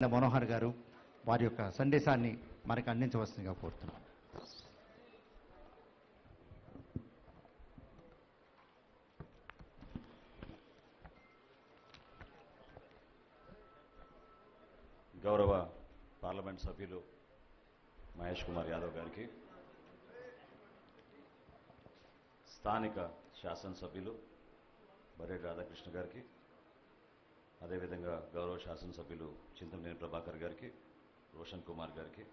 మనోహర్ గారు వారి యొక్క సందేశాన్ని మనకు అందించవలసిందిగా కోరుతున్నాం గౌరవ పార్లమెంట్ సభ్యులు మహేష్ కుమార్ యాదవ్ గారికి స్థానిక శాసనసభ్యులు బరే రాధాకృష్ణ గారికి అదేవిధంగా గౌరవ శాసనసభ్యులు చింతమనేని ప్రభాకర్ గారికి రోషన్ కుమార్ గారికి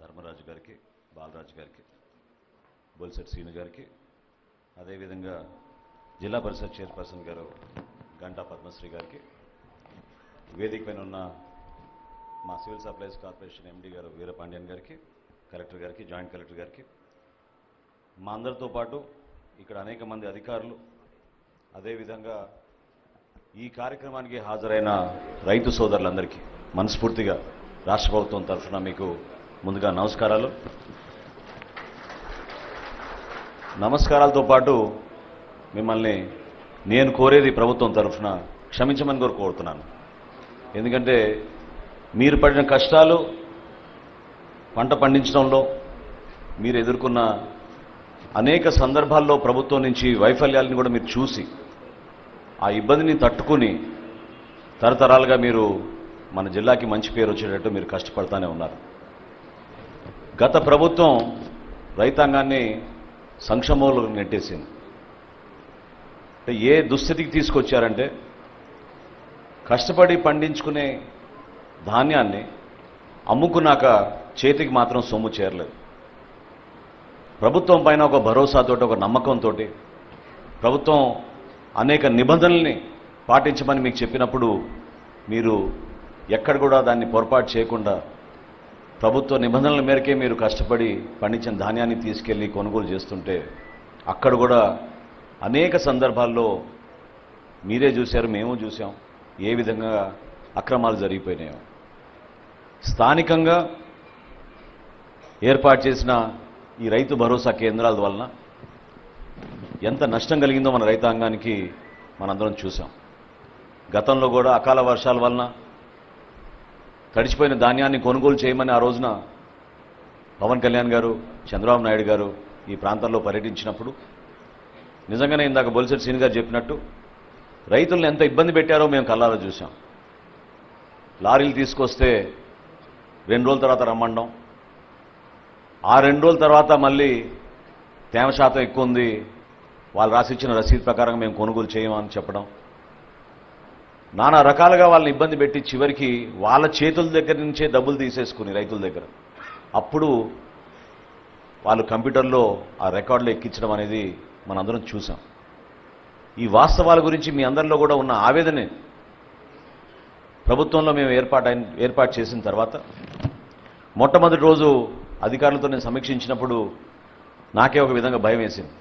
ధర్మరాజు గారికి బాలరాజు గారికి బొల్సెట్ సీను గారికి అదేవిధంగా జిల్లా పరిషత్ చైర్పర్సన్ గారు గంటా పద్మశ్రీ గారికి వేదిక పైన ఉన్న మా సివిల్ సప్లైస్ కార్పొరేషన్ ఎండి గారు వీరపాండ్యన్ గారికి కలెక్టర్ గారికి జాయింట్ కలెక్టర్ గారికి మా అందరితో పాటు ఇక్కడ అనేక మంది అధికారులు అదేవిధంగా ఈ కార్యక్రమానికి హాజరైన రైతు సోదరులందరికీ మనస్ఫూర్తిగా రాష్ట్ర ప్రభుత్వం తరఫున మీకు ముందుగా నమస్కారాలు. నమస్కారాలతో పాటు మిమ్మల్ని నేను కోరేది ప్రభుత్వం తరఫున క్షమించమని కూడా కోరుతున్నాను. ఎందుకంటే మీరు పడిన కష్టాలు పంట పండించడంలో మీరు ఎదుర్కొన్న అనేక సందర్భాల్లో ప్రభుత్వం నుంచి వైఫల్యాలను కూడా మీరు చూసి ఆ ఇబ్బందిని తట్టుకుని తరతరాలుగా మీరు మన జిల్లాకి మంచి పేరు వచ్చేటట్టు మీరు కష్టపడతానే ఉన్నారు. గత ప్రభుత్వం రైతాంగాన్ని సంక్షేమంలో నెట్టేసింది. ఏ దుస్థితికి తీసుకొచ్చారంటే కష్టపడి పండించుకునే ధాన్యాన్ని అమ్ముకున్నాక చేతికి మాత్రం సొమ్ము చేరలేదు. ప్రభుత్వం పైన ఒక భరోసాతోటి ఒక నమ్మకంతో ప్రభుత్వం అనేక నిబంధనల్ని పాటించమని మీకు చెప్పినప్పుడు మీరు ఎక్కడ కూడా దాన్ని పొరపాటు చేయకుండా ప్రభుత్వ నిబంధనల మేరకే మీరు కష్టపడి పండించిన ధాన్యాన్ని తీసుకెళ్ళి కొనుగోలు చేస్తుంటే అక్కడ కూడా అనేక సందర్భాల్లో మీరే చూశారు మేము చూసాం ఏ విధంగా అక్రమాలు జరిగిపోయినాయో. స్థానికంగా ఏర్పాటు చేసిన ఈ రైతు భరోసా కేంద్రాల వలన ఎంత నష్టం కలిగిందో మన రైతాంగానికి మనందరం చూసాం గతంలో కూడా అకాల వర్షాల వలన తడిచిపోయిన ధాన్యాన్ని కొనుగోలు చేయమని ఆ రోజున పవన్ కళ్యాణ్ గారు చంద్రబాబు నాయుడు గారు ఈ ప్రాంతంలో పర్యటించినప్పుడు నిజంగానే ఇందాక బొలిసెట్ సీన్ గారు చెప్పినట్టు రైతులను ఎంత ఇబ్బంది పెట్టారో మేము కళ్ళారా చూసాం లారీలు తీసుకొస్తే రెండు రోజుల తర్వాత రమ్మండం ఆ రెండు రోజుల తర్వాత మళ్ళీ తేమ శాతం ఎక్కువ ఉంది వాళ్ళు రాసిచ్చిన రసీదు ప్రకారం మేము కొనుగోలు చేయమని చెప్పడం. నానా రకాలుగా వాళ్ళని ఇబ్బంది పెట్టి చివరికి వాళ్ళ చేతుల దగ్గర నుంచే డబ్బులు తీసేసుకుని రైతుల దగ్గర. అప్పుడు వాళ్ళు కంప్యూటర్లో ఆ రికార్డులు ఎక్కించడం అనేది మనందరం చూసాం. ఈ వాస్తవాల గురించి మీ అందరిలో కూడా ఉన్న ఆవేదనే ప్రభుత్వంలో మేము ఏర్పాటు అయిన ఏర్పాటు చేసిన తర్వాత మొట్టమొదటి రోజు అధికారులతో నేను సమీక్షించినప్పుడు నాకే ఒక విధంగా భయం వేసింది.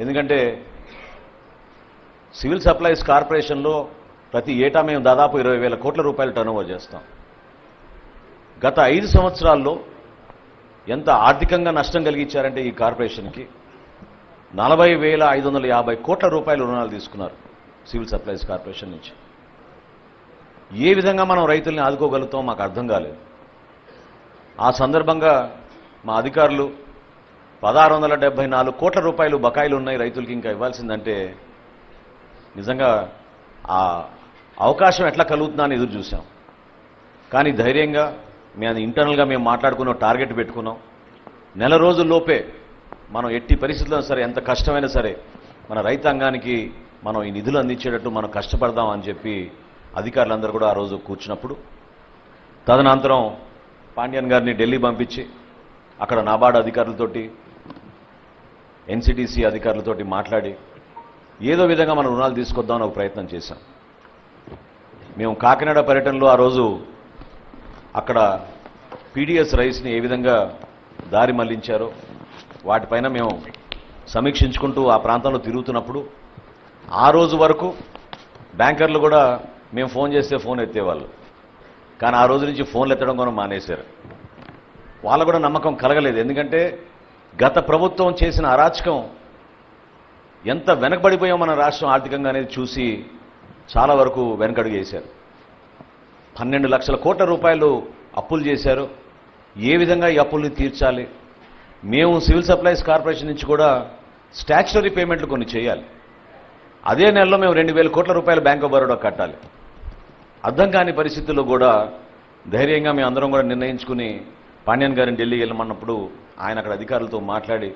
ఎందుకంటే సివిల్ సప్లైస్ కార్పొరేషన్లో ప్రతి ఏటా మేము దాదాపు ఇరవై వేల కోట్ల రూపాయలు టర్నోవర్ చేస్తాం. గత ఐదు సంవత్సరాల్లో ఎంత ఆర్థికంగా నష్టం కలిగించారంటే ఈ కార్పొరేషన్కి నలభై వేల ఐదు వందల యాభై కోట్ల రూపాయలు రుణాలు తీసుకున్నారు సివిల్ సప్లైస్ కార్పొరేషన్ నుంచి. ఏ విధంగా మనం రైతుల్ని ఆదుకోగలుగుతాం మాకు అర్థం కాలేదు. ఆ సందర్భంగా మా అధికారులు పదహారు వందల డెబ్బై నాలుగు కోట్ల రూపాయలు బకాయిలు ఉన్నాయి రైతులకి ఇంకా ఇవ్వాల్సిందంటే నిజంగా ఆ అవకాశం ఎట్లా కలుగుతుందా అని ఎదురు చూసాం కానీ ధైర్యంగా మేము ఇంటర్నల్గా మేము మాట్లాడుకున్న టార్గెట్ పెట్టుకున్నాం. నెల రోజుల్లోపే మనం ఎట్టి పరిస్థితుల్లో సరే ఎంత కష్టమైనా సరే మన రైతాంగానికి మనం ఈ నిధులు అందించేటట్టు మనం కష్టపడదాం అని చెప్పి అధికారులందరూ కూడా ఆ రోజు కూర్చున్నప్పుడు తదనంతరం పాండ్యన్ గారిని ఢిల్లీ పంపించి అక్కడ నాబార్డు అధికారులతోటి ఎన్సిటిసి అధికారులతోటి మాట్లాడి ఏదో విధంగా మనం రుణాలు తీసుకొద్దామని ఒక ప్రయత్నం చేశాం. మేము కాకినాడ పర్యటనలో ఆ రోజు అక్కడ పీడిఎస్ రైస్ని ఏ విధంగా దారి మళ్ళించారో వాటిపైన మేము సమీక్షించుకుంటూ ఆ ప్రాంతంలో తిరుగుతున్నప్పుడు ఆ రోజు వరకు బ్యాంకర్లు కూడా మేము ఫోన్ చేస్తే ఫోన్ ఎత్తేవాళ్ళు. కానీ ఆ రోజు నుంచి ఫోన్లు ఎత్తడం కూడా మానేశారు. వాళ్ళకు కూడా నమ్మకం కలగలేదు. ఎందుకంటే గత ప్రభుత్వం చేసిన అరాచకం ఎంత వెనకబడిపోయాం మన రాష్ట్రం ఆర్థికంగా అనేది చూసి చాలా వరకు వెనకడుగు వేశారు. పన్నెండు లక్షల కోట్ల రూపాయలు అప్పులు చేశారు. ఏ విధంగా ఈ అప్పుల్ని తీర్చాలి? మేము సివిల్ సప్లైస్ కార్పొరేషన్ నుంచి కూడా స్టాచ్యురీ పేమెంట్లు కొన్ని చేయాలి. అదే నెలలో మేము రెండు వేల కోట్ల రూపాయలు బ్యాంక్ ఆఫ్ బరోడా కట్టాలి. అర్థం కాని పరిస్థితుల్లో కూడా ధైర్యంగా మేము అందరం కూడా నిర్ణయించుకుని పాండ్యన్ గారిని ఢిల్లీ వెళ్ళమన్నప్పుడు ఆయన అక్కడ అధికారులతో మాట్లాడి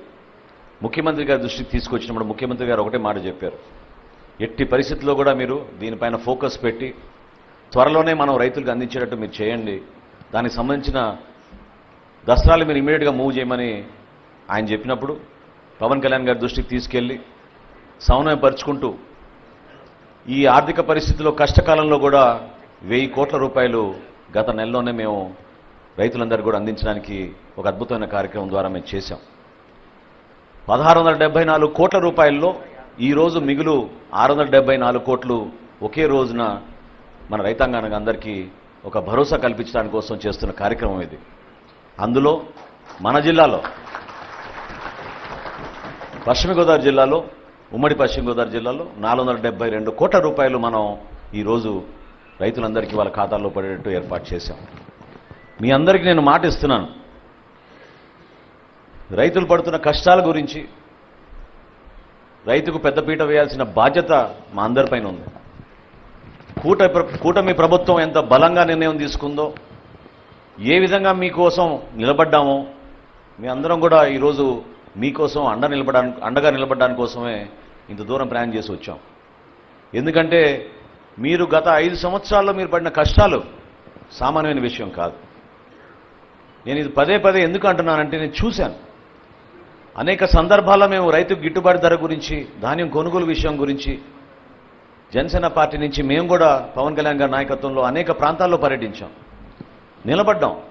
ముఖ్యమంత్రి గారి దృష్టికి తీసుకొచ్చినప్పుడు ముఖ్యమంత్రి గారు ఒకటే మాట చెప్పారు. ఎట్టి పరిస్థితుల్లో కూడా మీరు దీనిపైన ఫోకస్ పెట్టి త్వరలోనే మనం రైతులకు అందించేటట్టు మీరు చేయండి. దానికి సంబంధించిన దసరాలు మీరు ఇమీడియట్గా మూవ్ చేయమని ఆయన చెప్పినప్పుడు పవన్ కళ్యాణ్ గారి దృష్టికి తీసుకెళ్ళి సమన్వయపరుచుకుంటూ ఈ ఆర్థిక పరిస్థితిలో కష్టకాలంలో కూడా వెయ్యి కోట్ల రూపాయలు గత నెలలోనే మేము రైతులందరికీ కూడా అందించడానికి ఒక అద్భుతమైన కార్యక్రమం ద్వారా మేము చేశాం. పదహారు వందల డెబ్బై నాలుగు కోట్ల రూపాయల్లో ఈ రోజు మిగులు ఆరు వందల డెబ్బై నాలుగు కోట్లు ఒకే రోజున మన రైతాంగానికి అందరికీ ఒక భరోసా కల్పించడానికి కోసం చేస్తున్న కార్యక్రమం ఇది. అందులో మన జిల్లాలో పశ్చిమ గోదావరి జిల్లాలో ఉమ్మడి పశ్చిమ గోదావరి జిల్లాలో నాలుగు వందల డెబ్బై రెండు కోట్ల రూపాయలు మనం ఈరోజు రైతులందరికీ వాళ్ళ ఖాతాల్లో పడేటట్టు ఏర్పాటు చేశాం. మీ అందరికీ నేను మాట ఇస్తున్నాను. రైతులు పడుతున్న కష్టాల గురించి రైతుకు పెద్దపీట వేయాల్సిన బాధ్యత మా అందరిపైన ఉంది. కూట కూటమి ప్రభుత్వం ఎంత బలంగా నిర్ణయం తీసుకుందో ఏ విధంగా మీకోసం నిలబడ్డామో మీ అందరం కూడా ఈరోజు మీకోసం అండ నిలబడడానికి అండగా నిలబడడానికి కోసమే ఇంత దూరం ప్రయాణం చేసి వచ్చాం. ఎందుకంటే మీరు గత ఐదు సంవత్సరాల్లో మీరు పడిన కష్టాలు సామాన్యమైన విషయం కాదు. నేను ఇది పదే పదే ఎందుకు అంటున్నానంటే నేను చూశాను. అనేక సందర్భాల్లో మేము రైతు గిట్టుబాటు ధర గురించి ధాన్యం కొనుగోలు విషయం గురించి జనసేన పార్టీ నుంచి మేము కూడా పవన్ కళ్యాణ్ గారి నాయకత్వంలో అనేక ప్రాంతాల్లో పర్యటించాం. నిలబడ్డాం.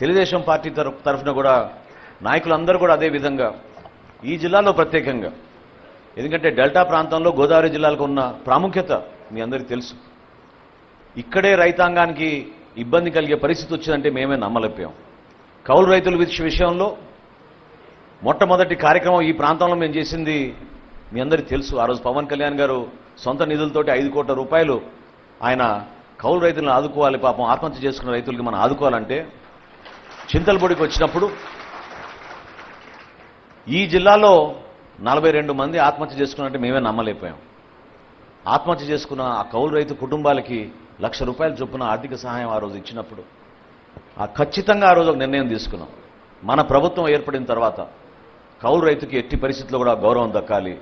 తెలుగుదేశం పార్టీ తరఫు తరఫున కూడా నాయకులందరూ కూడా అదే విధంగా ఈ జిల్లాలో ప్రత్యేకంగా. ఎందుకంటే డెల్టా ప్రాంతంలో గోదావరి జిల్లాలకు ఉన్న ప్రాముఖ్యత మీ అందరికీ తెలుసు. ఇక్కడే రైతాంగానికి ఇబ్బంది కలిగే పరిస్థితి వచ్చిందంటే మేమే నమ్మలేపాం కౌలు రైతుల విషయంలో మొట్టమొదటి కార్యక్రమం ఈ ప్రాంతంలో మేము చేసింది మీ అందరికీ తెలుసు. ఆ రోజు పవన్ కళ్యాణ్ గారు సొంత నిధులతోటి ఐదు కోట్ల రూపాయలు ఆయన కౌలు రైతులను ఆదుకోవాలి పాపం ఆత్మహత్య చేసుకున్న రైతులకి మనం ఆదుకోవాలంటే చింతలపూడికి వచ్చినప్పుడు ఈ జిల్లాలో నలభై రెండు మంది ఆత్మహత్య చేసుకున్నట్టు మేమే నమ్మలేకపోయాం. ఆత్మహత్య చేసుకున్న ఆ కౌలు రైతు కుటుంబాలకి లక్ష రూపాయల చొప్పున ఆర్థిక సహాయం ఆ రోజు ఇచ్చినప్పుడు ఖచ్చితంగా ఆ రోజు ఒక నిర్ణయం తీసుకున్నాం. మన ప్రభుత్వం ఏర్పడిన తర్వాత కౌలు రైతుకి ఎట్టి పరిస్థితుల్లో కూడా గౌరవం దక్కాలి.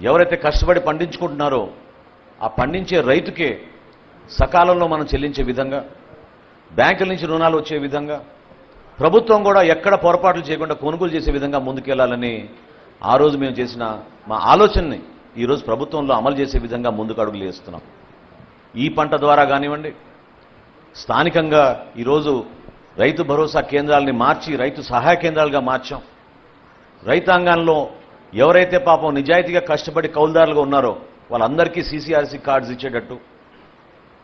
ఎవరైతే కష్టపడి పండించుకుంటున్నారో ఆ పండించే రైతుకే సకాలంలో మనం చెల్లించే విధంగా బ్యాంకుల నుంచి రుణాలు వచ్చే విధంగా ప్రభుత్వం కూడా ఎక్కడ పొరపాట్లు చేయకుండా కొనుగోలు చేసే విధంగా ముందుకెళ్ళాలని ఆ రోజు మేము చేసిన మా ఆలోచనని ఈరోజు ప్రభుత్వంలో అమలు చేసే విధంగా ముందుకు అడుగులు వేస్తున్నాం. ఈ పంట ద్వారా కానివ్వండి స్థానికంగా ఈరోజు రైతు భరోసా కేంద్రాలని మార్చి రైతు సహాయ కేంద్రాలుగా మార్చాం. రైతాంగంలో ఎవరైతే పాపం నిజాయితీగా కష్టపడి కౌలుదారులుగా ఉన్నారో వాళ్ళందరికీ సీసీఆర్సీ కార్డ్స్ ఇచ్చేటట్టు.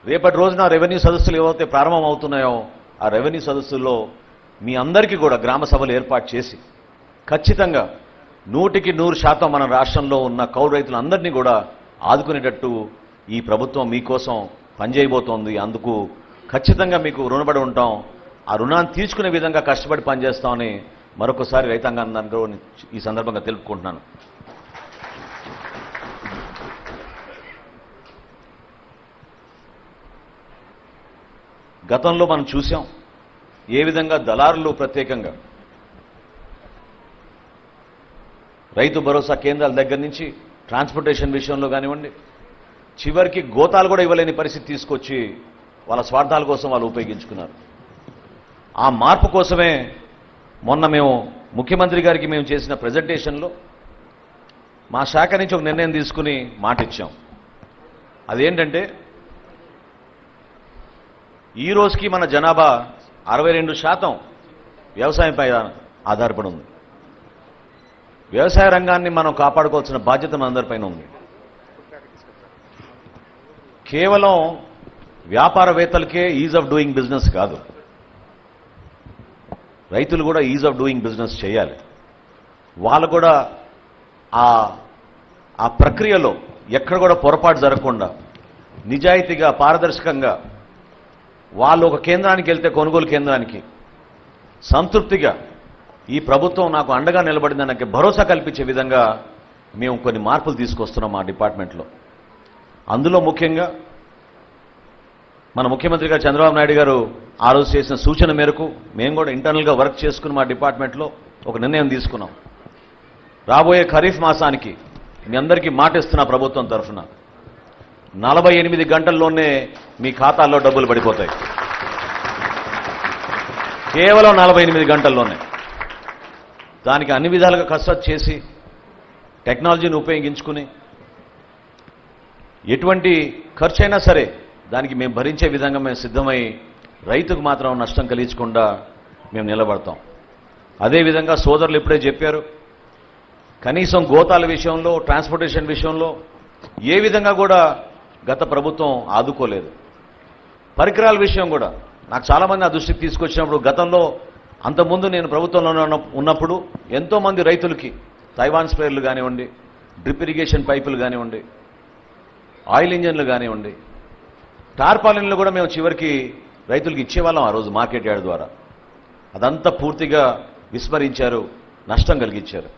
రేపటి రోజున రెవెన్యూ సదస్సులు ఏవైతే ప్రారంభం అవుతున్నాయో ఆ రెవెన్యూ సదస్సుల్లో మీ అందరికీ కూడా గ్రామ సభలు ఏర్పాటు చేసి ఖచ్చితంగా నూటికి నూరు శాతం మన రాష్ట్రంలో ఉన్న కౌలు రైతులందరినీ కూడా ఆదుకునేటట్టు ఈ ప్రభుత్వం మీకోసం పనిచేయబోతోంది. అందుకు ఖచ్చితంగా మీకు రుణపడి ఉంటాం. ఆ రుణాన్ని తీర్చుకునే విధంగా కష్టపడి పనిచేస్తామని మరొకసారి రైతాంగాన్ని ఈ సందర్భంగా తెలుపుకుంటున్నాను. గతంలో మనం చూసాం ఏ విధంగా దళారులు ప్రత్యేకంగా రైతు భరోసా కేంద్రాల దగ్గర నుంచి ట్రాన్స్పోర్టేషన్ విషయంలో కానివ్వండి చివరికి గోతాలు కూడా ఇవ్వలేని పరిస్థితి తీసుకొచ్చి వాళ్ళ స్వార్థాల కోసం వాళ్ళు ఉపయోగించుకున్నారు. ఆ మార్పు కోసమే మొన్న మేము ముఖ్యమంత్రి గారికి మేము చేసిన ప్రజెంటేషన్లో మా శాఖ నుంచి ఒక నిర్ణయం తీసుకుని మాట ఇచ్చాం. అదేంటంటే ఈ రోజుకి మన జనాభా అరవై రెండు శాతం వ్యవసాయంపై ఆధారపడి ఉంది. వ్యవసాయ రంగాన్ని మనం కాపాడుకోవాల్సిన బాధ్యత మనందరిపైన ఉంది. కేవలం వ్యాపారవేత్తలకే ఈజ్ ఆఫ్ డూయింగ్ బిజినెస్ కాదు. రైతులు కూడా ఈజ్ ఆఫ్ డూయింగ్ బిజినెస్ చేయాలి. వాళ్ళు కూడా ఆ ఆ ప్రక్రియలో ఎక్కడ కూడా పొరపాటు జరగకుండా నిజాయితీగా పారదర్శకంగా వాళ్ళు ఒక కేంద్రానికి వెళ్తే కొనుగోలు కేంద్రానికి సంతృప్తిగా ఈ ప్రభుత్వం నాకు అండగా నిలబడింది నాకు భరోసా కల్పించే విధంగా మేము కొన్ని మార్పులు తీసుకొస్తున్నాం మా డిపార్ట్మెంట్లో. అందులో ముఖ్యంగా మన ముఖ్యమంత్రి గారు చంద్రబాబు నాయుడు గారు ఆ రోజు చేసిన సూచన మేరకు మేము కూడా ఇంటర్నల్గా వర్క్ చేసుకుని మా డిపార్ట్మెంట్లో ఒక నిర్ణయం తీసుకున్నాం. రాబోయే ఖరీఫ్ మాసానికి మీ అందరికీ మాట ఇస్తున్నా ప్రభుత్వం తరఫున నలభై ఎనిమిది గంటల్లోనే మీ ఖాతాల్లో డబ్బులు పడిపోతాయి. కేవలం నలభై ఎనిమిది గంటల్లోనే. దానికి అన్ని విధాలుగా కసరత్ చేసి టెక్నాలజీని ఉపయోగించుకుని ఎటువంటి ఖర్చు అయినా సరే దానికి మేము భరించే విధంగా మేము సిద్ధమై రైతుకు మాత్రం నష్టం కలిగించకుండా మేము నిలబడతాం. అదేవిధంగా సోదరులు ఇప్పుడే చెప్పారు కనీసం గోతాల విషయంలో ట్రాన్స్పోర్టేషన్ విషయంలో ఏ విధంగా కూడా గత ప్రభుత్వం ఆదుకోలేదు. పరికరాల విషయం కూడా. నాకు చాలామంది ఆ దృష్టికి తీసుకొచ్చినప్పుడు గతంలో అంతకుముందు నేను ప్రభుత్వంలో ఉన్న- ఉన్నప్పుడు ఎంతోమంది రైతులకి తైవాన్ స్ప్రేయర్లు కానివ్వండి డ్రిప్ ఇరిగేషన్ పైపులు కానివ్వండి ఆయిల్ ఇంజన్లు కానివ్వండి టార్పాలిన్లు కూడా మేము చివరికి రైతులకు ఇచ్చేవాళ్ళం ఆ రోజు మార్కెట్ యార్డ్ ద్వారా. అదంతా పూర్తిగా విస్మరించారు నష్టం కలిగించారు.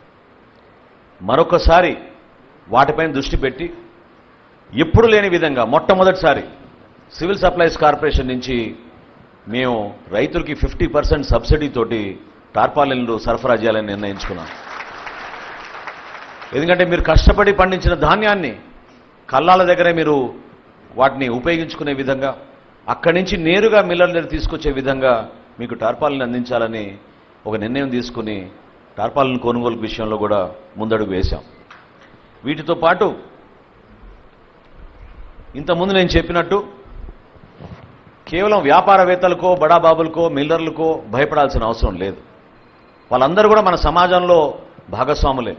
మరొకసారి వాటిపైన దృష్టి పెట్టి ఎప్పుడు లేని విధంగా మొట్టమొదటిసారి సివిల్ సప్లైస్ కార్పొరేషన్ నుంచి మేము రైతులకి ఫిఫ్టీ పర్సెంట్ సబ్సిడీతోటి టార్పాలిన్లు సరఫరా చేయాలని నిర్ణయించుకున్నాం. ఎందుకంటే మీరు కష్టపడి పండించిన ధాన్యాన్ని కల్లాల దగ్గరే మీరు వాటిని ఉపయోగించుకునే విధంగా అక్కడి నుంచి నేరుగా మిల్లర్ దగ్గర తీసుకొచ్చే విధంగా మీకు టార్పాలను అందించాలని ఒక నిర్ణయం తీసుకుని టార్పాలను కొనుగోలు విషయంలో కూడా ముందడుగు వేశాం. వీటితో పాటు ఇంతకుముందు నేను చెప్పినట్టు కేవలం వ్యాపారవేత్తలకో బడాబాబులకో మిల్లర్లకో భయపడాల్సిన అవసరం లేదు. వాళ్ళందరూ కూడా మన సమాజంలో భాగస్వాములే.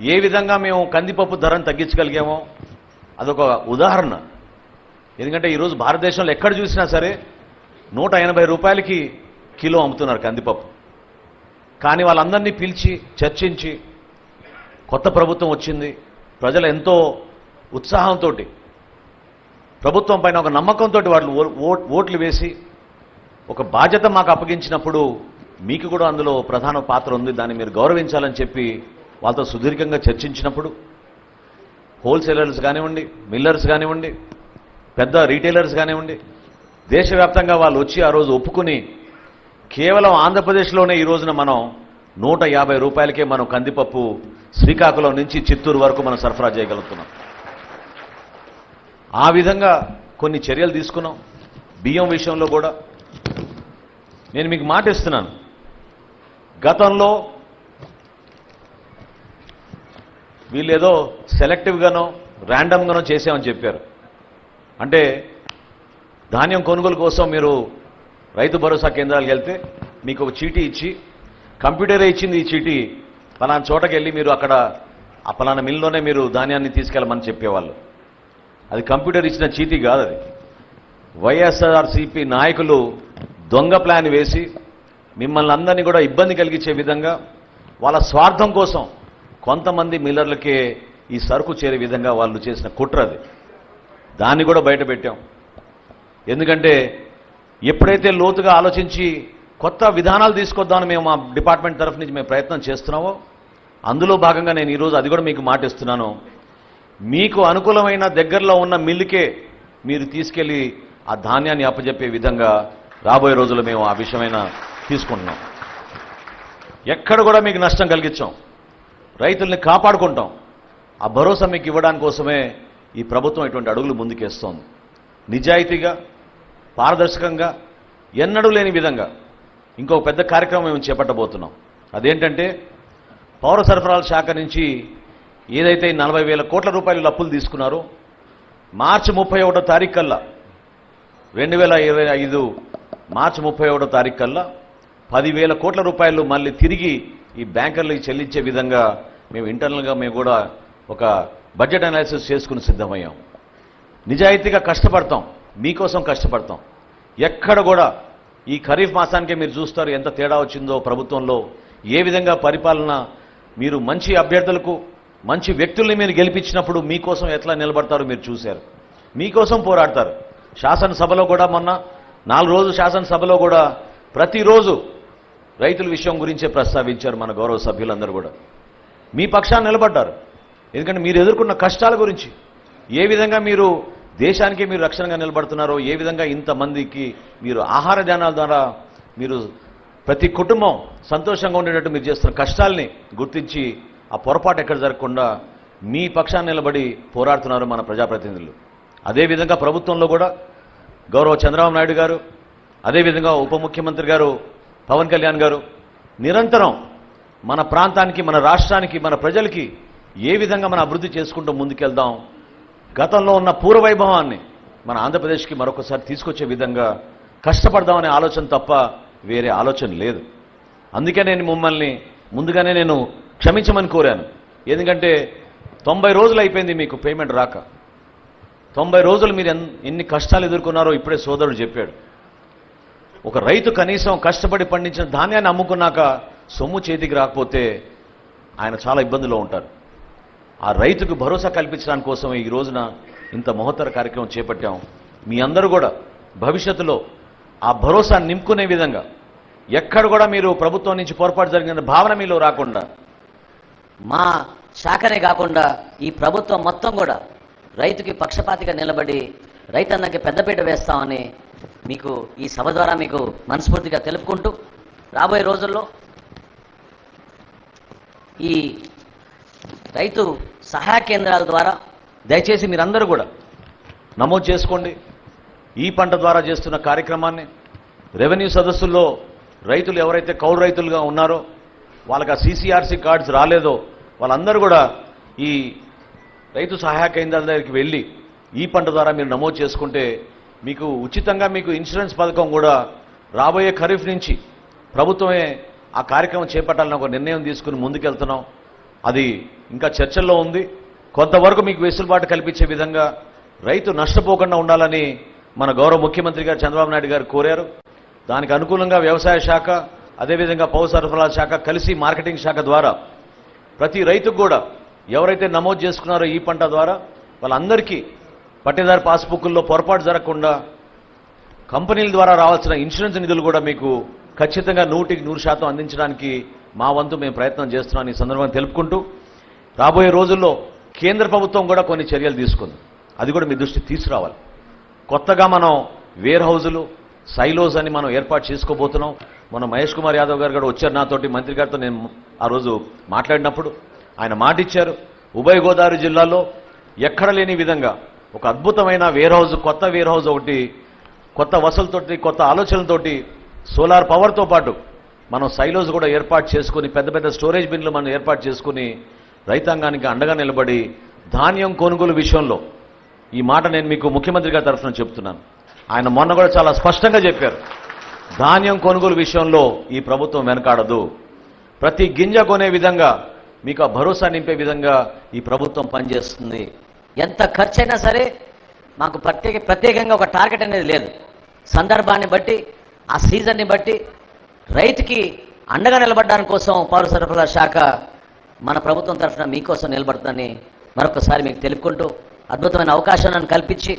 ఏ విధంగా మేము కందిపప్పు ధరను తగ్గించగలిగామో అదొక ఉదాహరణ. ఎందుకంటే ఈరోజు భారతదేశంలో ఎక్కడ చూసినా సరే నూట ఎనభై రూపాయలకి కిలో అమ్ముతున్నారు కందిపప్పు. కానీ వాళ్ళందరినీ పిలిచి చర్చించి కొత్త ప్రభుత్వం వచ్చింది. ప్రజలు ఎంతో ఉత్సాహంతో ప్రభుత్వం పైన ఒక నమ్మకంతో వాళ్ళు ఓ- ఓ- ఓట్లు వేసి ఒక బాధ్యత మాకు అప్పగించినప్పుడు మీకు కూడా అందులో ప్రధాన పాత్ర ఉంది. దాన్ని మీరు గౌరవించాలని చెప్పి వాళ్ళతో సుదీర్ఘంగా చర్చించినప్పుడు హోల్సేలర్స్ కానివ్వండి మిల్లర్స్ కానివ్వండి పెద్ద రీటైలర్స్ కానివ్వండి దేశవ్యాప్తంగా వాళ్ళు వచ్చి ఆ రోజు ఒప్పుకుని కేవలం ఆంధ్రప్రదేశ్లోనే ఈ రోజున మనం నూట యాభై రూపాయలకే మనం కందిపప్పు శ్రీకాకుళం నుంచి చిత్తూరు వరకు మనం సరఫరా చేయగలుగుతున్నాం. ఆ విధంగా కొన్ని చర్యలు తీసుకున్నాం బియ్యం విషయంలో కూడా. నేను మీకు మాట ఇస్తున్నాను గతంలో వీళ్ళు ఏదో సెలెక్టివ్గానో ర్యాండమ్గానో చేసామని చెప్పారు. అంటే ధాన్యం కొనుగోలు కోసం మీరు రైతు భరోసా కేంద్రాలకు వెళ్తే మీకు ఒక చీటీ ఇచ్చి కంప్యూటరే ఇచ్చింది ఈ చీటీ పలానా చోటకి వెళ్ళి మీరు అక్కడ ఆ పలానా మిల్లోనే మీరు ధాన్యాన్ని తీసుకెళ్ళమని చెప్పేవాళ్ళు. అది కంప్యూటర్ ఇచ్చిన చీటీ కాదు అది. వైఎస్ఆర్సీపీ నాయకులు దొంగ ప్లాన్ వేసి మిమ్మల్ని అందరినీ కూడా ఇబ్బంది కలిగించే విధంగా వాళ్ళ స్వార్థం కోసం కొంతమంది మిల్లర్లకే ఈ సరుకు చేరే విధంగా వాళ్ళు చేసిన కుట్ర అది. దాన్ని కూడా బయటపెట్టాం ఎందుకంటే ఎప్పుడైతే లోతుగా ఆలోచించి కొత్త విధానాలు తీసుకొద్దామని మేము మా డిపార్ట్మెంట్ తరఫు నుంచి మేము ప్రయత్నం చేస్తున్నామో అందులో భాగంగా నేను ఈరోజు అది కూడా మీకు మాటిస్తున్నాను. మీకు అనుకూలమైన దగ్గరలో ఉన్న మిల్లుకే మీరు తీసుకెళ్ళి ఆ ధాన్యాన్ని అప్పజెప్పే విధంగా రాబోయే రోజుల్లో మేము ఆ విషయమైన తీసుకుంటున్నాం. ఎక్కడ కూడా మీకు నష్టం కలిగించాం. రైతుల్ని కాపాడుకుంటాం. ఆ భరోసా మీకు ఇవ్వడానికి కోసమే ఈ ప్రభుత్వం ఇటువంటి అడుగులు ముందుకేస్తోంది. నిజాయితీగా పారదర్శకంగా ఎన్నడూ లేని విధంగా ఇంకో పెద్ద కార్యక్రమం మేము చేపట్టబోతున్నాం. అదేంటంటే పౌర సరఫరాల శాఖ నుంచి ఏదైతే నలభై వేల కోట్ల రూపాయలు అప్పులు తీసుకున్నారో మార్చి ముప్పై ఒకటో తారీఖు కల్లా రెండు వేల ఇరవై ఐదు మార్చి ముప్పై ఒకటో తారీఖు కల్లా పదివేల కోట్ల రూపాయలు మళ్ళీ తిరిగి ఈ బ్యాంకర్లకు చెల్లించే విధంగా మేము ఇంటర్నల్గా మేము కూడా ఒక బడ్జెట్ అనాలిసిస్ చేసుకుని సిద్ధమయ్యాం. నిజాయితీగా కష్టపడతాం. మీకోసం కష్టపడతాం. ఎక్కడ కూడా ఈ ఖరీఫ్ మాసానికే మీరు చూస్తారు ఎంత తేడా వచ్చిందో ప్రభుత్వంలో ఏ విధంగా పరిపాలన మీరు మంచి అభ్యర్థులకు మంచి వ్యక్తుల్ని మీరు గెలిపించినప్పుడు మీకోసం ఎట్లా నిలబడతారో మీరు చూశారు. మీకోసం పోరాడతారు. శాసనసభలో కూడా మొన్న నాలుగు రోజులు శాసనసభలో కూడా ప్రతిరోజు రైతుల విషయం గురించే ప్రస్తావించారు మన గౌరవ సభ్యులందరూ కూడా. మీ పక్షాన్ని నిలబడ్డారు. ఎందుకంటే మీరు ఎదుర్కొన్న కష్టాల గురించి ఏ విధంగా మీరు దేశానికి మీరు రక్షణగా నిలబడుతున్నారో ఏ విధంగా ఇంతమందికి మీరు ఆహార ధ్యానాల ద్వారా మీరు ప్రతి కుటుంబం సంతోషంగా ఉండేటట్టు మీరు చేస్తున్న కష్టాల్ని గుర్తించి ఆ పొరపాటు ఎక్కడ జరగకుండా మీ పక్షాన్ని నిలబడి పోరాడుతున్నారు మన ప్రజాప్రతినిధులు. అదేవిధంగా ప్రభుత్వంలో కూడా గౌరవ చంద్రబాబు నాయుడు గారు అదేవిధంగా ఉప ముఖ్యమంత్రి గారు పవన్ కళ్యాణ్ గారు నిరంతరం మన ప్రాంతానికి మన రాష్ట్రానికి మన ప్రజలకి ఏ విధంగా మనం అభివృద్ధి చేసుకుంటూ ముందుకెళ్దాం గతంలో ఉన్న పూర్వవైభవాన్ని మన ఆంధ్రప్రదేశ్కి మరొకసారి తీసుకొచ్చే విధంగా కష్టపడదామనే ఆలోచన తప్ప వేరే ఆలోచన లేదు. అందుకే నేను మిమ్మల్ని ముందుగానే నేను క్షమించమని కోరాను. ఎందుకంటే తొంభై రోజులు అయిపోయింది మీకు పేమెంట్ రాక. తొంభై రోజులు మీరు ఎన్- ఎన్ని కష్టాలు ఎదుర్కొన్నారో ఇప్పుడే సోదరుడు చెప్పాడు. ఒక రైతు కనీసం కష్టపడి పండించిన ధాన్యాన్ని అమ్ముకున్నాక సొమ్ము చేతికి రాకపోతే ఆయన చాలా ఇబ్బందుల్లో ఉంటారు. ఆ రైతుకు భరోసా కల్పించడానికి కోసం ఈ రోజున ఇంత మహోత్తర కార్యక్రమం చేపట్టాం. మీ అందరూ కూడా భవిష్యత్తులో ఆ భరోసా నింపుకునే విధంగా ఎక్కడ కూడా మీరు ప్రభుత్వం నుంచి పొరపాటు జరిగిన భావన మీలో రాకుండా మా శాఖనే కాకుండా ఈ ప్రభుత్వం మొత్తం కూడా రైతుకి పక్షపాతిగా నిలబడి రైతన్నకి పెద్దపీట వేస్తామని మీకు ఈ సభ ద్వారా మీకు మనస్ఫూర్తిగా తెలుపుకుంటూ రాబోయే రోజుల్లో ఈ రైతు సహాయ కేంద్రాల ద్వారా దయచేసి మీరందరూ కూడా నమోదు చేసుకోండి. ఈ పంట ద్వారా చేస్తున్న కార్యక్రమాన్ని రెవెన్యూ సదస్సుల్లో రైతులు ఎవరైతే కౌలు రైతులుగా ఉన్నారో వాళ్ళకి ఆ సీసీఆర్సీ కార్డ్స్ రాలేదో వాళ్ళందరూ కూడా ఈ రైతు సహాయ కేంద్రాల దగ్గరికి వెళ్ళి ఈ పంట ద్వారా మీరు నమోదు చేసుకుంటే మీకు ఉచితంగా మీకు ఇన్సూరెన్స్ పథకం కూడా రాబోయే ఖరీఫ్ నుంచి ప్రభుత్వమే ఆ కార్యక్రమం చేపట్టాలని ఒక నిర్ణయం తీసుకుని ముందుకెళ్తున్నాం. అది ఇంకా చర్చల్లో ఉంది. కొంతవరకు మీకు వెసులుబాటు కల్పించే విధంగా రైతు నష్టపోకుండా ఉండాలని మన గౌరవ ముఖ్యమంత్రి గారు చంద్రబాబు నాయుడు గారు కోరారు. దానికి అనుకూలంగా వ్యవసాయ శాఖ అదేవిధంగా పౌర సరఫరాల శాఖ కలిసి మార్కెటింగ్ శాఖ ద్వారా ప్రతి రైతుకు కూడా ఎవరైతే నమోదు చేసుకున్నారో ఈ పంట ద్వారా వాళ్ళందరికీ పట్టేదారు పాస్బుక్ల్లో పొరపాటు జరగకుండా కంపెనీల ద్వారా రావాల్సిన ఇన్సూరెన్స్ నిధులు కూడా మీకు ఖచ్చితంగా నూటికి నూరు శాతం అందించడానికి మా వంతు మేము ప్రయత్నం చేస్తున్నాం ఈ సందర్భంగా తెలుపుకుంటూ రాబోయే రోజుల్లో కేంద్ర ప్రభుత్వం కూడా కొన్ని చర్యలు తీసుకుంది. అది కూడా మీ దృష్టికి తీసుకురావాలి. కొత్తగా మనం వేర్ హౌజులు సైలోస్ అని మనం ఏర్పాటు చేసుకోబోతున్నాం. మన మహేష్ కుమార్ యాదవ్ గారు కూడా వచ్చారు నాతోటి మంత్రి గారితో నేను ఆ రోజు మాట్లాడినప్పుడు. ఆయన మాట ఇచ్చారు ఉభయ గోదావరి జిల్లాలో ఎక్కడ లేని విధంగా ఒక అద్భుతమైన వేర్ హౌస్ కొత్త వేర్ హౌస్ ఒకటి కొత్త వసతులతోటి కొత్త ఆలోచనలతోటి సోలార్ పవర్తో పాటు మనం సైలోస్ కూడా ఏర్పాటు చేసుకుని పెద్ద పెద్ద స్టోరేజ్ బిన్లు మనం ఏర్పాటు చేసుకుని రైతాంగానికి అండగా నిలబడి ధాన్యం కొనుగోలు విషయంలో ఈ మాట నేను మీకు ముఖ్యమంత్రి గారి తరఫున చెప్తున్నాను ఆయన మొన్న కూడా చాలా స్పష్టంగా చెప్పారు. ధాన్యం కొనుగోలు విషయంలో ఈ ప్రభుత్వం వెనకాడదు. ప్రతి గింజ కొనే విధంగా మీకు ఆ భరోసా నింపే విధంగా ఈ ప్రభుత్వం పనిచేస్తుంది. ఎంత ఖర్చు అయినా సరే మాకు ప్రత్యేక ప్రత్యేకంగా ఒక టార్గెట్ అనేది లేదు. సందర్భాన్ని బట్టి ఆ సీజన్ని బట్టి రైతుకి అండగా నిలబడడానికి కోసం పౌర సరఫరా శాఖ మన ప్రభుత్వం తరఫున మీకోసం నిలబడుతుందని మరొకసారి మీకు తెలుపుకుంటూ అద్భుతమైన అవకాశాలను కల్పించి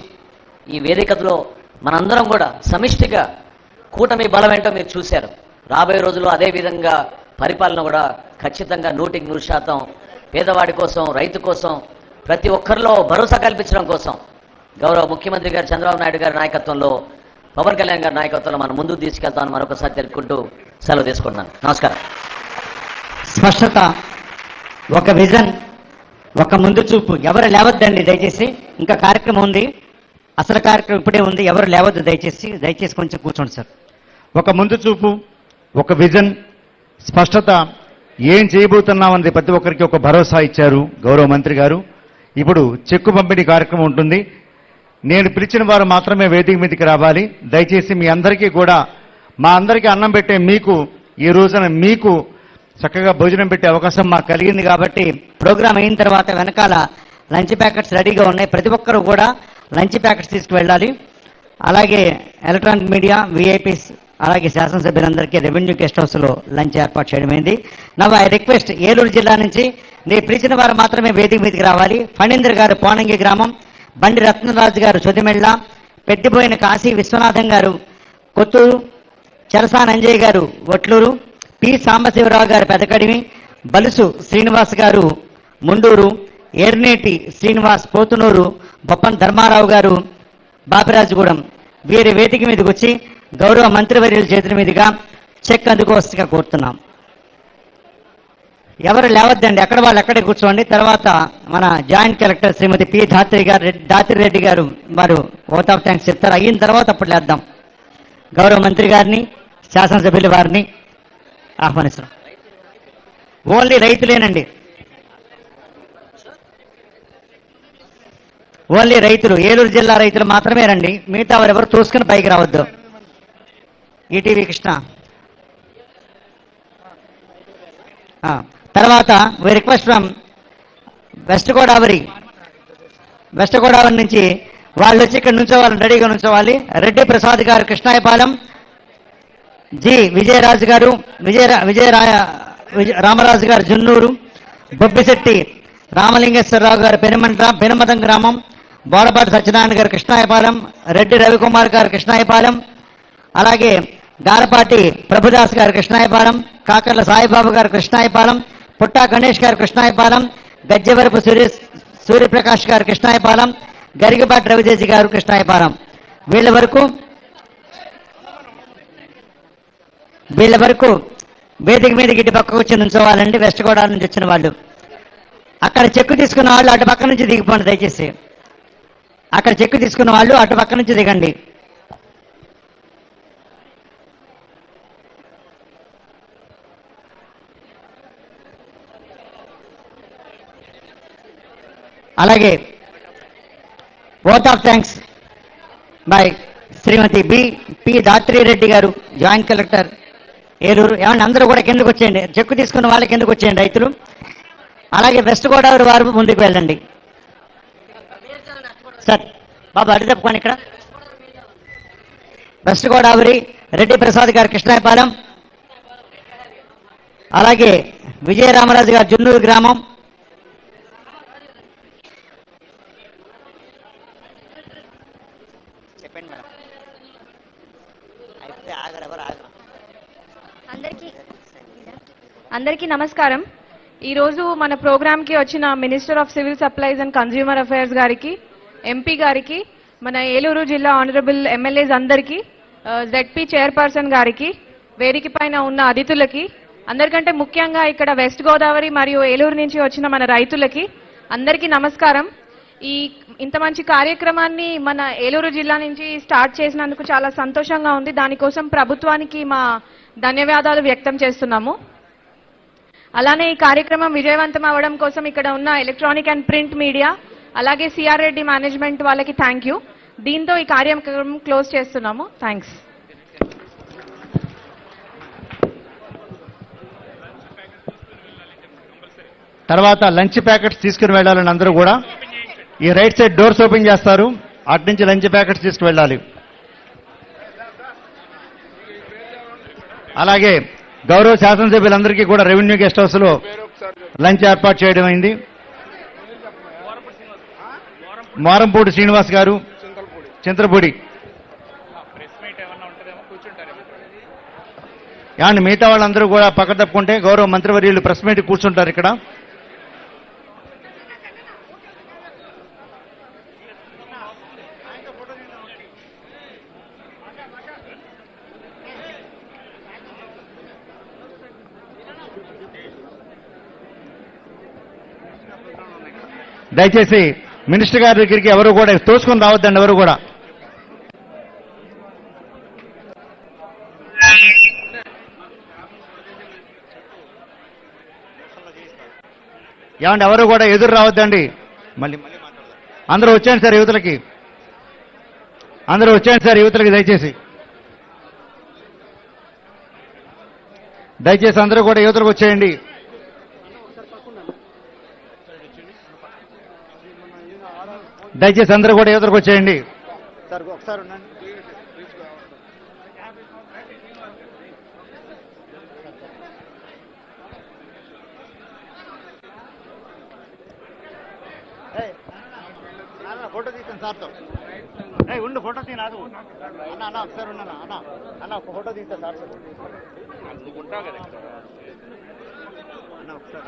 ఈ వేదికలో మనందరం కూడా సమిష్టిగా కూటమి బలం ఏంటో మీరు చూశారు. రాబోయే రోజుల్లో అదేవిధంగా పరిపాలన కూడా ఖచ్చితంగా నూటికి నూరు శాతం పేదవాడి కోసం రైతు కోసం ప్రతి ఒక్కరిలో భరోసా కల్పించడం కోసం గౌరవ ముఖ్యమంత్రి గారు చంద్రబాబు నాయుడు గారి నాయకత్వంలో పవన్ కళ్యాణ్ గారి నాయకత్వంలో మనం ముందుకు తీసుకెళ్తామని మరొకసారి తెలుపుకుంటూ సెలవు తీసుకుంటున్నాను. నమస్కారం. స్పష్టత ఒక విజన్ ఒక ముందు చూపు. ఎవరు లేవద్దండి దయచేసి. ఇంకా కార్యక్రమం ఉంది. అసలు కార్యక్రమం ఇప్పుడే ఉంది. ఎవరు లేవద్దు దయచేసి. దయచేసి కొంచెం కూర్చోండి సార్. ఒక ముందు చూపు ఒక విజన్ స్పష్టత. ఏం చేయబోతున్నామన్నది ప్రతి ఒక్కరికి ఒక భరోసా ఇచ్చారు గౌరవ మంత్రి గారు. ఇప్పుడు చెక్కు పంపిణీ కార్యక్రమం ఉంటుంది. నేను పిలిచిన వారు మాత్రమే వేదిక మీదకి రావాలి. దయచేసి మీ అందరికీ కూడా మా అందరికీ అన్నం పెట్టే మీకు ఈ రోజున మీకు చక్కగా భోజనం పెట్టే అవకాశం మాకు కలిగింది కాబట్టి ప్రోగ్రామ్ అయిన తర్వాత వెనకాల లంచ్ ప్యాకెట్స్ రెడీగా ఉన్నాయి. ప్రతి ఒక్కరు కూడా లంచ్ ప్యాకెట్స్ తీసుకువెళ్ళాలి. అలాగే ఎలక్ట్రానిక్ మీడియా విఐపీస్ అలాగే శాసనసభ్యులందరికీ రెవెన్యూ గెస్ట్ హౌస్లో లంచ్ ఏర్పాటు చేయడమైంది. నవ్ ఐ రిక్వెస్ట్ ఏలూరు జిల్లా నుంచి నేను పిలిచిన వారు మాత్రమే వేదిక మీదకి రావాలి. ఫణీంద్ర గారు పోనంగి గ్రామం బండి రత్నరాజు గారు సొదిమెళ్ళ పెట్టిపోయిన కాశీ విశ్వనాథం గారు కొత్తూరు చరసా అంజయ్ గారు ఒట్లూరు పి. సాంబశివరావు గారు పెదకడిమి బలుసు శ్రీనివాస్ గారు ముండూరు ఎర్నేటి శ్రీనివాస్ పోతునూరు బొప్పన్ ధర్మారావు గారు బాపిరాజుగూడెం. వీరి వేదిక మీదకి వచ్చి గౌరవ మంత్రివర్యుల చేతుల మీదుగా చెక్ అందుకోవస్తుగా కోరుతున్నాం. ఎవరు లేవద్దండి ఎక్కడ వాళ్ళు ఎక్కడే కూర్చోండి. తర్వాత మన joint collector Shrimati P Dhatri గారు ధాత్రి రెడ్డి గారు వారు ఓట్ ఆఫ్ థ్యాంక్స్ చెప్తారు. అయిన తర్వాత అప్పుడు లేద్దాం. గౌరవ మంత్రి గారిని శాసనసభ్యుల వారిని ఆహ్వానిస్తున్నాం. ఓన్లీ రైతులేనండి. ఓన్లీ రైతులు ఏలూరు జిల్లా రైతులు మాత్రమే రండి మిగతా వారు ఎవరు తోసుకుని పైకి రావద్దు. ఈటీవీ కృష్ణ. తర్వాత we request from West Godavari West Godavari నుంచి వాళ్ళు వచ్చి ఇక్కడ నుంచోవాలి రెడీగా నుంచోవాలి. రెడ్డి ప్రసాద్ గారు కృష్ణాయపాలెం. జి. విజయరాజు గారు విజయ విజయరాయ విజయ రామరాజు గారు జున్నూరు. బొబ్బిశెట్టి రామలింగేశ్వరరావు గారు పెనుమంట పెనుమతం గ్రామం. బోడపాటి సత్యనారాయణ గారు కృష్ణాయపాలెం. రెడ్డి రవికుమార్ గారు కృష్ణాయపాలెం. అలాగే గారపాటి ప్రభుదాస్ గారు కృష్ణాయపాలెం. కాకర్ల సాయిబాబు గారు కృష్ణాయపాలెం. పుట్టా గణేష్ గారు కృష్ణాయపాలెం గజ్జవరపు సూర్య సూర్యప్రకాష్ గారు కృష్ణాయపాలెం గరిగపాటి రవితేజి గారు కృష్ణాయపాలెం. వీళ్ళ వరకు వీళ్ళ వరకు వేదిక మీదకి ఇటు పక్కకు వచ్చి నుంచోవాలండి వెస్ట్ గోదావరి నుంచి వచ్చిన వాళ్ళు. అక్కడ చెక్కు తీసుకున్న వాళ్ళు అటు పక్క నుంచి దిగిపోండి దయచేసి. అక్కడ చెక్కు తీసుకున్న వాళ్ళు అటు పక్క నుంచి దిగండి. అలాగే vote of thanks by Shrimati B P Dhatri Reddy గారు జాయింట్ కలెక్టర్ ఏలూరు. ఏమన్నా అందరూ కూడా కిందకు వచ్చేయండి. చెక్కు తీసుకున్న వాళ్ళకి కిందకు వచ్చేయండి రైతులు. అలాగే వెస్ట్ గోదావరి వారు ముందుకు వెళ్ళండి. సార్ బాబు అడి తప్పుకోండి ఇక్కడ. వెస్ట్ గోదావరి రెడ్డి ప్రసాద్ గారు కృష్ణాయపాలెం. అలాగే విజయరామరాజు గారు జున్నూరు గ్రామం చెప్పండి మేడం అయితే ఆగరు ఎవరు ఆగరు అందరికీ అందరికీ నమస్కారం. ఈరోజు మన ప్రోగ్రామ్కి వచ్చిన minister of civil supplies and consumer affairs గారికి ఎంపీ గారికి మన ఏలూరు జిల్లా ఆనరబుల్ ఎమ్మెల్యేస్ అందరికీ జెడ్పీ చైర్పర్సన్ గారికి వేదిక పైన ఉన్న అతిథులకి అందరికంటే ముఖ్యంగా ఇక్కడ వెస్ట్ గోదావరి మరియు ఏలూరు నుంచి వచ్చిన మన రైతులకి అందరికీ నమస్కారం. ఈ ఇంత మంచి కార్యక్రమాన్ని మన ఏలూరు జిల్లా నుంచి స్టార్ట్ చేసినందుకు చాలా సంతోషంగా ఉంది. దానికోసం ప్రభుత్వానికి మా ధన్యవాదాలు వ్యక్తం చేస్తున్నాము. అలానే ఈ కార్యక్రమం విజయవంతం అవ్వడం కోసం ఇక్కడ ఉన్న ఎలక్ట్రానిక్ అండ్ ప్రింట్ మీడియా అలాగే సిఆర్ రెడ్డి మేనేజ్మెంట్ వాళ్ళకి థ్యాంక్ యూ. దీంతో ఈ కార్యక్రమం క్లోజ్ చేస్తున్నాము. థ్యాంక్స్. తర్వాత లంచ్ ప్యాకెట్స్ తీసుకుని వెళ్ళాలని అందరూ కూడా. ఈ రైట్ సైడ్ డోర్స్ ఓపెన్ చేస్తారు. అటు నుంచి లంచ్ ప్యాకెట్స్ తీసుకువెళ్ళాలి అలాగే గౌరవ శాసనసభ్యులందరికీ కూడా రెవెన్యూ గెస్ట్ హౌస్లో లంచ్ ఏర్పాటు చేయడం అయింది. మారంపూడి శ్రీనివాస్ గారు చింతలపూడి. అండ్ మిగతా వాళ్ళందరూ కూడా పక్క తప్పుకుంటే గౌరవ మంత్రివర్యులు ప్రెస్ మీట్ కూర్చుంటారు ఇక్కడ. దయచేసి మినిస్టర్ గారి దగ్గరికి ఎవరు కూడా తోసుకొని రావద్దండి ఎవరు కూడా. ఏమండి ఎవరు కూడా ఎదురు రావద్దండి. మళ్ళీ మళ్ళీ అందరూ వచ్చేయండి సార్ యువతలకి. అందరూ వచ్చేయండి సార్ యువతలకి దయచేసి. దయచేసి అందరూ కూడా యువతలకు వచ్చేయండి. దయచేసి అందరూ కూడా యువతలకు వచ్చేయండి. సార్ ఒకసారి ఉండండి. ఫోటో తీస్తాను సార్తో. ఏయ్, ఉండు ఫోటో తీ నాదు అన్న అన్న ఒకసారి ఉన్నా అన్న అన్న ఒక ఫోటో తీస్తా సార్ అన్న ఒకసారి